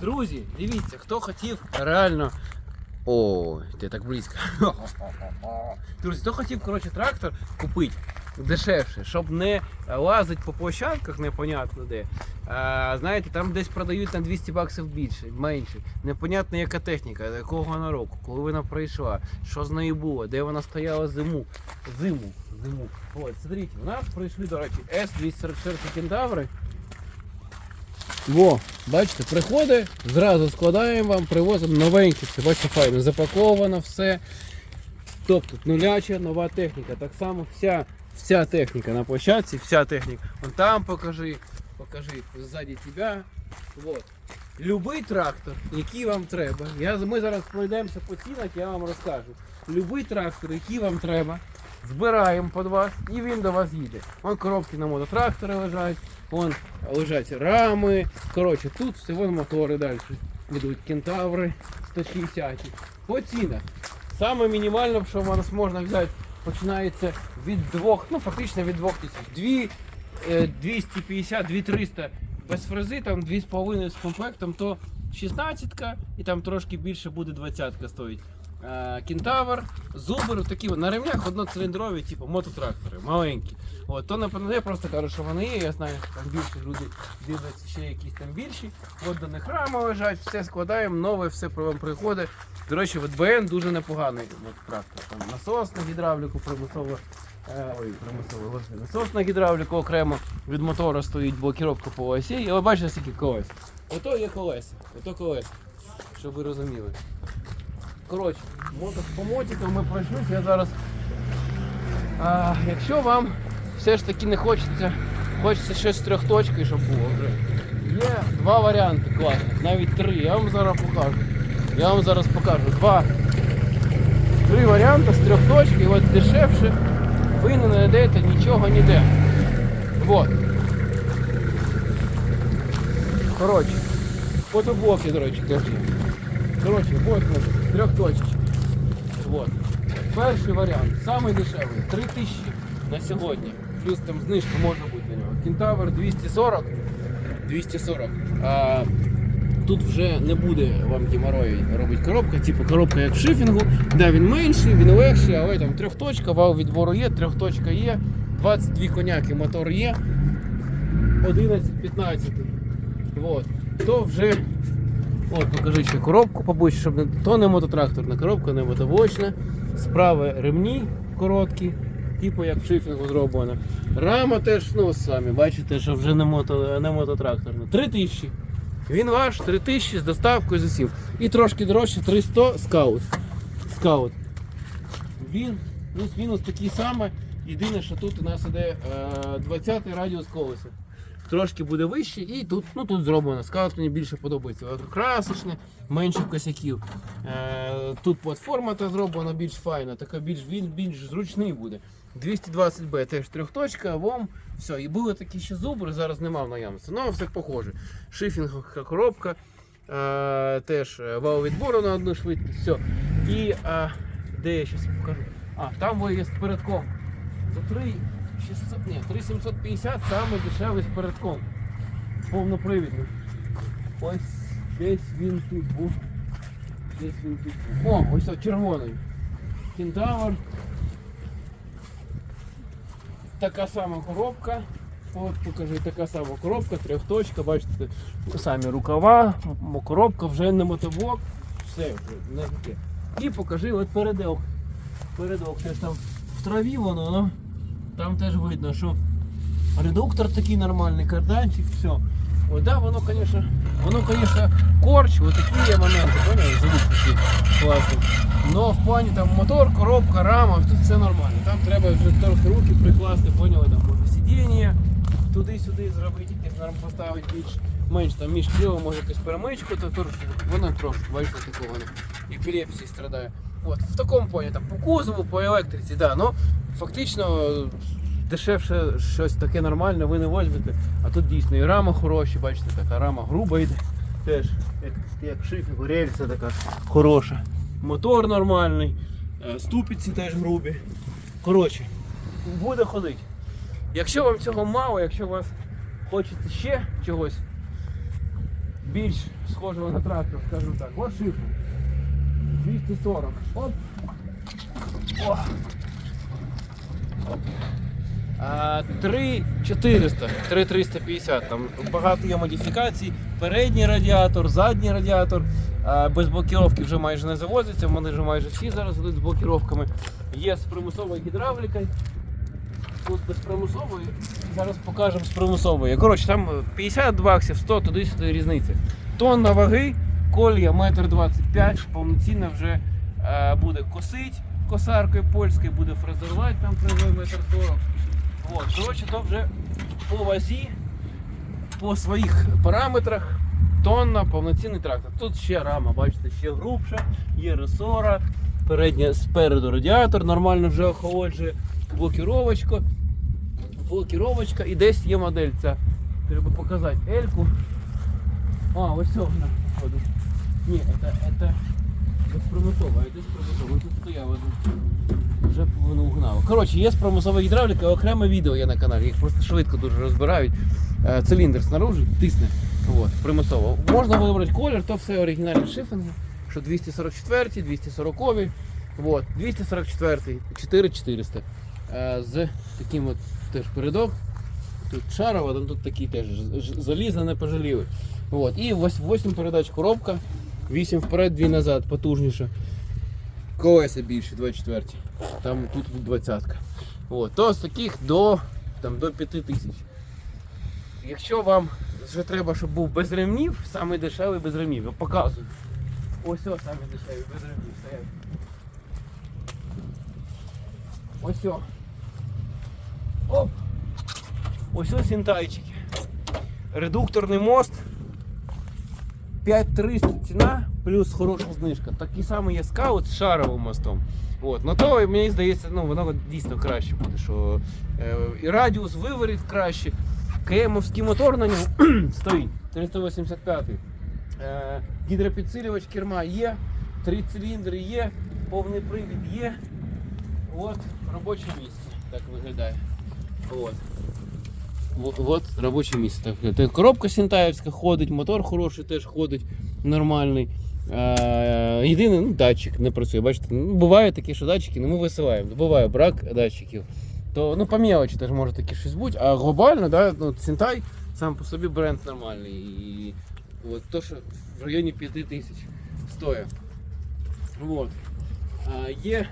Друзі, дивіться, хто хотів реально. О, ти так близько. Друзі, хто хотів коротше, трактор купити дешевше, щоб не лазити по площадках, непонятно де. А, знаєте, там десь продають на 200 баксів більше, менше. Непонятно, яка техніка, якого вона року, коли вона прийшла, що з нею було, де вона стояла зиму. Зиму. Зиму. От, смотрите, у нас прийшли, до речі, С-244 кентаври. Во, бачите, приходить, зразу складаємо вам, привозимо новеньке, все, бачите, файно, запаковано все. Тобто нуляча нова техніка. Так само вся, вся техніка на площадці, вся техніка. Вон там покажи, покажи ззаді тебе. Вот. Любий трактор, який вам треба. Я, ми зараз пройдемося по цінах, я вам розкажу. Любий трактор, який вам треба, збираємо під вас і він до вас їде. Вон коробки на мототрактори лежать, вон лежать рами. Коротше, тут все вон мотори далі. Йдуть кентаври 160. По цінах. Саме мінімальне, що в нас можна взяти, починається від двох, ну фактично від двох тисяч. Дві, е, 250, 2300 без фрези, там 2,5 з комплектом, то 16 і там трошки більше буде 20 стоїть. Е, Кентавр, зубр, такі на ремнях одноциліндрові, типу мототрактори, маленькі. От, то напевно, я просто кажу, що вони є, я знаю, що там більше люди дивляться ще якісь там більші. От до них рами лежать, все складаємо, нове, все приходить. До речі, в ДБН дуже непоганий от, трактор. Там насос на гідравліку примусово. е, Ой, примусово, насос на гідравліку окремо від мотора стоїть блокіровка по осі. І ви бачите, скільки колес. Ото є колеса, ото колеса, щоб ви розуміли. Коротше, по мотикам ми пройшлися, я зараз. А, якщо вам все ж таки не хочеться, хочеться щось з трьохточкою, щоб було вже. Є два варіанти класних, навіть три. Я вам зараз покажу. Я вам зараз покажу. Два. Три варіанти з трьох точки, от дешевше ви не знайдете нічого ніде. Вот. Коротше. Фотоблоки, до речі, теж. Коротше, вот ми, з трьох точок. Вот. Перший варіант, самий дешевий, 3000 на сьогодні. Плюс там знижка може бути на нього. Кентавр 240. 240. А, тут вже не буде вам геморрою робити коробка, типу коробка як в шифінгу. Да, він менший, він легший, але там трьохточка, вал відбору є, трьохточка є, 22 коняки, мотор є, 11-15. Вот. То вже. От, покажи ще коробку побольше, щоб не то не мототракторна коробка, не мотовочна. Справа ремні короткі, типу як в шифінгу зроблено. Рама теж, ну самі бачите, що вже не, мото, не мототракторна. 3000. Він ваш 3000 з доставкою з усім. І трошки дорожче 300 скаут. Скаут. Він плюс-мінус такий самий. Єдине, що тут у нас іде е, 20 радіус колеса. Трошки буде вище, і тут, ну, тут зроблено. Скаут мені більше подобається. Красочне, менше косяків. Е, тут платформа та зроблена більш файна, така більш, він більш зручний буде. 220B теж трьохточка, вом, все. І були такі ще зубри, зараз нема в наявності. Ну, все похоже. Шифінгова коробка, е, теж е, вал відбору на одну швидкість. Все. І е, де я зараз покажу? А, там виїзд передком. За 3 600, ні, 3750 саме дешевий з передком. Повнопривідний. Ось десь він тут був. Десь він тут був. О, ось так, червоний. Кентавр. Така сама коробка. От покажи, така сама коробка, трьохточка, бачите, самі рукава, коробка вже не мотоблок, все не таке. І покажи от передок. Передок теж там в траві воно, ну, там теж видно, що редуктор такий нормальний, карданчик, все. Ой, да, воно, конечно, воно, конечно, корч, вот є моменти, поняли, залишки класні. Но в плані там мотор, коробка, рама, тут все нормально. Там треба вже трохи руки прикласти, поняли, там сидіння, туди-сюди зробити, якесь норм поставити більш менш там між крилом, може якусь перемичку, то воно трошки, бачите, такого епілепсії страдає. От, в такому плані, там по кузову, по електриці, да, ну фактично дешевше щось таке нормальне ви не возьмете. А тут дійсно і рама хороша, бачите, така рама груба йде. Теж, як, як шифінг, рельса така хороша. Мотор нормальний, е, ступиці теж грубі. Коротше, буде ходити. Якщо вам цього мало, якщо у вас хочеться ще чогось більш схожого на трактор, скажімо так. От шифр. 240. Оп. О. А, 3400, 3350, там багато є модифікацій. Передній радіатор, задній радіатор. А, без блокіровки вже майже не завозяться, вони вже майже всі зараз йдуть з блокіровками. Є з примусовою гідравлікою. Тут без примусової, зараз покажемо з примусовою. Коротше, там 50 баксів, 100 туди-сюди різниця. Тонна ваги, колія 1,25 м, повноцінно вже е, буде косить косаркою польською, буде фрезерувати там фрезою 1,40 м. От, коротше, то вже по вазі, по своїх параметрах, тонна, повноцінний трактор. Тут ще рама, бачите, ще грубша, є ресора, передня спереду радіатор, нормально вже охолоджує, блокіровочка, блокіровочка і десь є модель ця. Треба показати Ельку. А, ось вона походу. Ні, це, це безпромислова, а десь промислова. Тут стояв один. Вже воно угнало. Коротше, є промислова гідравліка, окреме відео є на каналі. Їх просто швидко дуже розбирають. Е, Циліндр снаружи тисне. От, примусово. Можна вибрати колір, то все оригінальні шифинги. Що 244, 240, от, 244, 4400. Е, з таким от теж передок. Тут шарова, там тут такі теж ж- не пожаліли. От. І 8 передач коробка, 8 вперед, 2 назад, потужніше. Колеса більше, 24. Там тут 20. От. То з таких до, там, до 5 тисяч. Якщо вам вже треба, щоб був без ремнів, саме дешевий без ремнів, я показую. Ось ось саме дешевий без ремнів стоять. Ось о. Оп. Ось ось синтайчики. Редукторний мост. 5300 ціна, плюс хороша знижка. Такий самий є скаут з шаровим мостом. От. Ну то мені здається, ну воно дійсно краще буде. Що, е, і радіус виворіт краще. КМовський мотор на ньому стоїть. 385. Е, гідропідсилювач керма є, три циліндри є, повний привід є. От робоче місце. Так виглядає. От. От, от робоче місце. Коробка синтаївська ходить, мотор хороший теж ходить, нормальний. Єдиний ну, датчик не працює. Бачите, ну, буває такі, що датчики, ну, ми висилаємо. Буває брак датчиків. То ну, по мелочі теж може таке щось бути. А глобально, да, ну, Синтай сам по собі бренд нормальний. І от то, що в районі 5 тисяч стоїть. Вот. А, є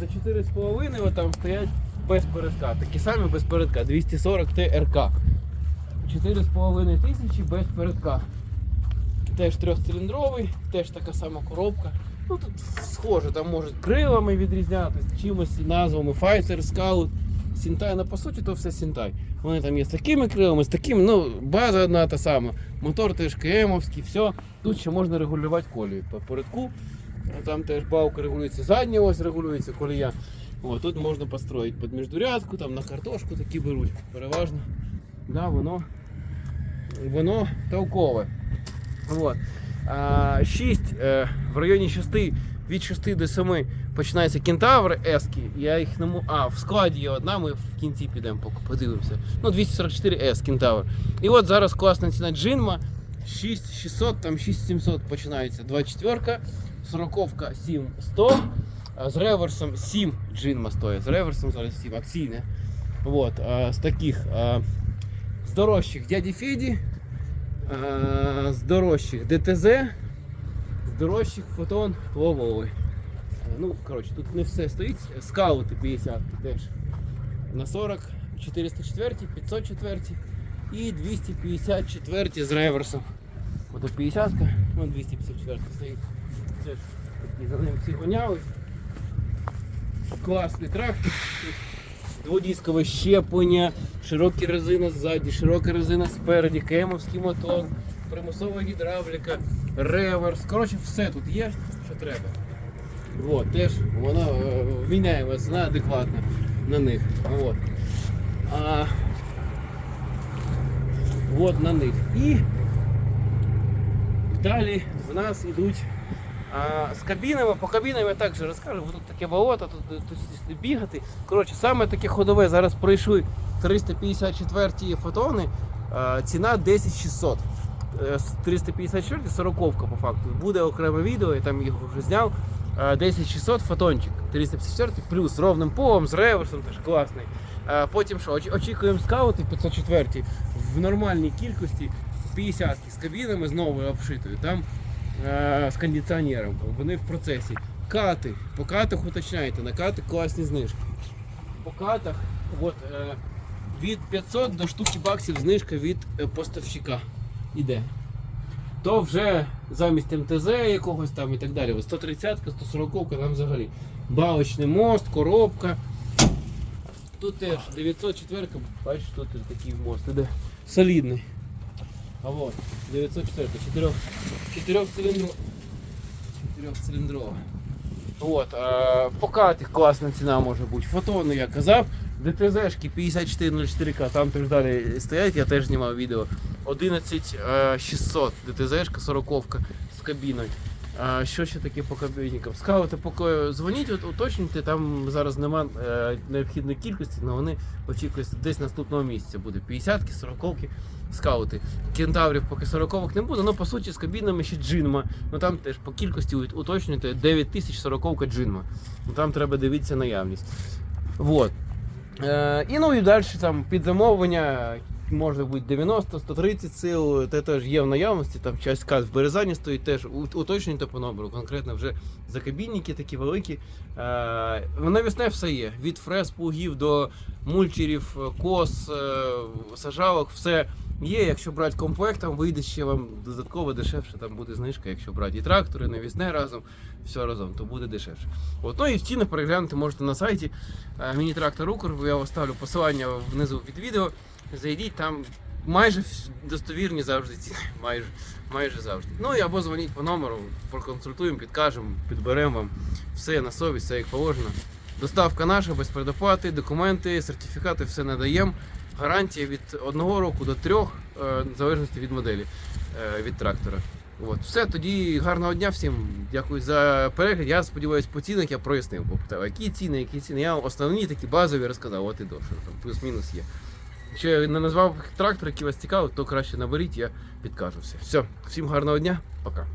за 4,5 там стоять без передка. Такі самі без передка. 240 ТРК. 4,5 тисячі без передка. Теж трьохциліндровий, теж така сама коробка. Ну тут схоже, там можуть крилами відрізнятися, чимось назвами Fighter, Scout, Сінтай, ну по суті, то все Сінтай. Вони там є з такими крилами, з такими, ну, база одна та сама. Мотор теж КМовський, все. Тут ще можна регулювати колію по передку. Там теж балка регулюється, задня ось регулюється колія. О, тут можна построїти під міждурядку, там на картошку такі беруть. Переважно. Да, воно, воно толкове. От. А, 6, е, в районі 6, від 6 до 7 починаються кентаври ески. Я їх не мо- А, в складі є одна, ми в кінці підемо подивимося. Ну, 244 S кентавр. І от зараз класна ціна джинма. 6600, там 6700 починається 24, 40 7100, а з реверсом 7 джинма стоїть. З реверсом зараз 7 акційне. Вот, з таких з дорожчих дяді Феді, з дорожчих ДТЗ, з дорожчих фотон Лововий. Ну, коротше, тут не все стоїть. Скаути 50 теж. На 40, 404, 504 і 254 з реверсом. Ото 50, вон 254 стоїть. Це за ним всі гоняли. Класний трактор. Дводіскове щеплення, широкі резина ззаді, широка резина спереді, кемовський мотор, примусова гідравліка, реверс. Коротше, все тут є, що треба. Вот, теж воно е, міняємо ціна адекватна на них. Вот. А, вот на них. І далі в нас йдуть з кабінами. По кабінам я також розкажу, тут таке болото, тут, тут, бігати. Коротше, саме таке ходове зараз пройшли 354 фотони, ціна 10600. е, 354 40 по факту. Буде окреме відео, я там його вже зняв. Е, 10600 фотончик 354 плюс ровним полом, з реверсом теж класний. Е, Потім що, очікуємо скаути 504 в нормальній кількості 50 з кабінами з новою обшитою. Там е, з кондиціонером. Вони в процесі. Кати. По катах уточняйте, на кати класні знижки. По катах от, е, від 500 до штуки баксів знижка від е, поставщика іде. То вже замість МТЗ якогось там і так далі. Ось 130 140 там взагалі. Балочний мост, коробка. Тут теж 904, бачиш, тут такий мост іде. Солідний. А вот, 904, 4, 4 циліндров. 4 циліндрова. От, е, по класна ціна може бути. Фотони я казав. ДТЗшки 5404К, там теж далі стоять, я теж знімав відео. 11600 ДТЗшка 40 з кабіною. Що ще таке по кабінникам? Скаути поки дзвоніть, от, уточнюйте, там зараз нема е, необхідної кількості, але вони очікують десь наступного місяця буде 50-ки, 40-ки скаути. Кентаврів поки 40-х не буде, але по суті з кабінами ще джинма. Ну там теж по кількості ут- уточнюйте 9040 джинма. Ну там треба дивитися наявність. Вот. Е, і ну і далі там під замовлення може бути 90, 130 сил, це теж є в наявності, там часть в Березані стоїть, теж уточнюйте по номеру, конкретно вже закабінники такі великі. Е, навісне все є. Від фрез, плугів до мульчерів, кос, е, сажалок, все є. Якщо брати комплектом, вийде ще вам додатково дешевше, там буде знижка, якщо брати і трактори, і навісне разом, все разом, то буде дешевше. От, ну і ціни переглянути можете на сайті е, Міні-трактор Укр, я оставлю посилання внизу під відео. Зайдіть там. Майже достовірні завжди ціни. Майже, майже завжди. Ну і або дзвоніть по номеру, проконсультуємо, підкажемо, підберемо вам все на совість, все як положено. Доставка наша без предоплати, документи, сертифікати, все надаємо. Гарантія від одного року до трьох, е, в залежності від моделі, е, від трактора. От. Все, тоді гарного дня всім. Дякую за перегляд. Я сподіваюся, по цінах я прояснив. Попитав, які ціни, які ціни. Я основні такі базові розказав, от і до, що там плюс-мінус є. Якщо я не назвав трактор, який вас цікавить, то краще наберіть, я підкажу все. Все, всім гарного дня, пока.